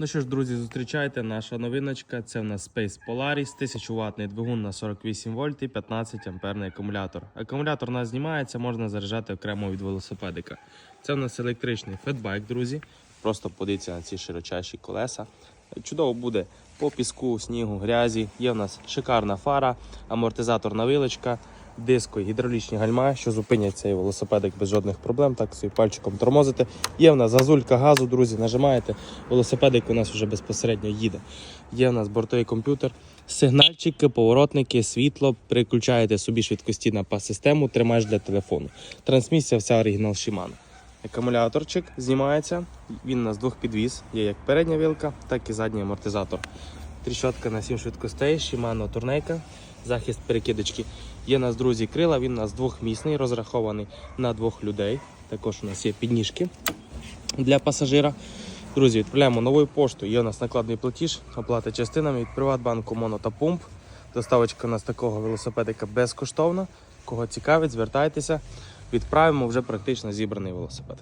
Ну що ж, друзі, зустрічайте наша новиночка. Це в нас Space Polaris, 1000 ватний двигун на 48 вольт і 15 амперний акумулятор. Акумулятор у нас знімається, можна заряджати окремо від велосипедика. Це в нас електричний фетбайк, друзі. Просто подивіться на ці широчайші колеса. Чудово буде по піску, снігу, грязі. Є в нас шикарна фара, амортизаторна вилочка, диско, гідравлічні гальма, що зупинять цей велосипедик без жодних проблем. Так собі пальчиком тормозити. Є в нас зазулька газу, друзі, нажимаєте. Велосипедик у нас вже безпосередньо їде. Є в нас бортовий комп'ютер, сигнальчики, поворотники, світло. Переключаєте собі швидкості на пас-систему, тримаєш для телефону. Трансмісія вся оригінал Shimano. Акумуляторчик знімається. Він у нас двох підвіз. Є як передня вилка, так і задній амортизатор. Тріщотка на 7 швидкостей, Shimano турнейка, захист перекидочки. Є у нас, друзі, крила, він у нас двохмісний, розрахований на двох людей. Також у нас є підніжки для пасажира. Друзі, відправляємо новою поштою. Є у нас накладний платіж, оплата частинами від Приватбанку Моно та Пумп. Доставочка у нас такого велосипедика безкоштовна. Кого цікавить, звертайтеся. Відправимо вже практично зібраний велосипед.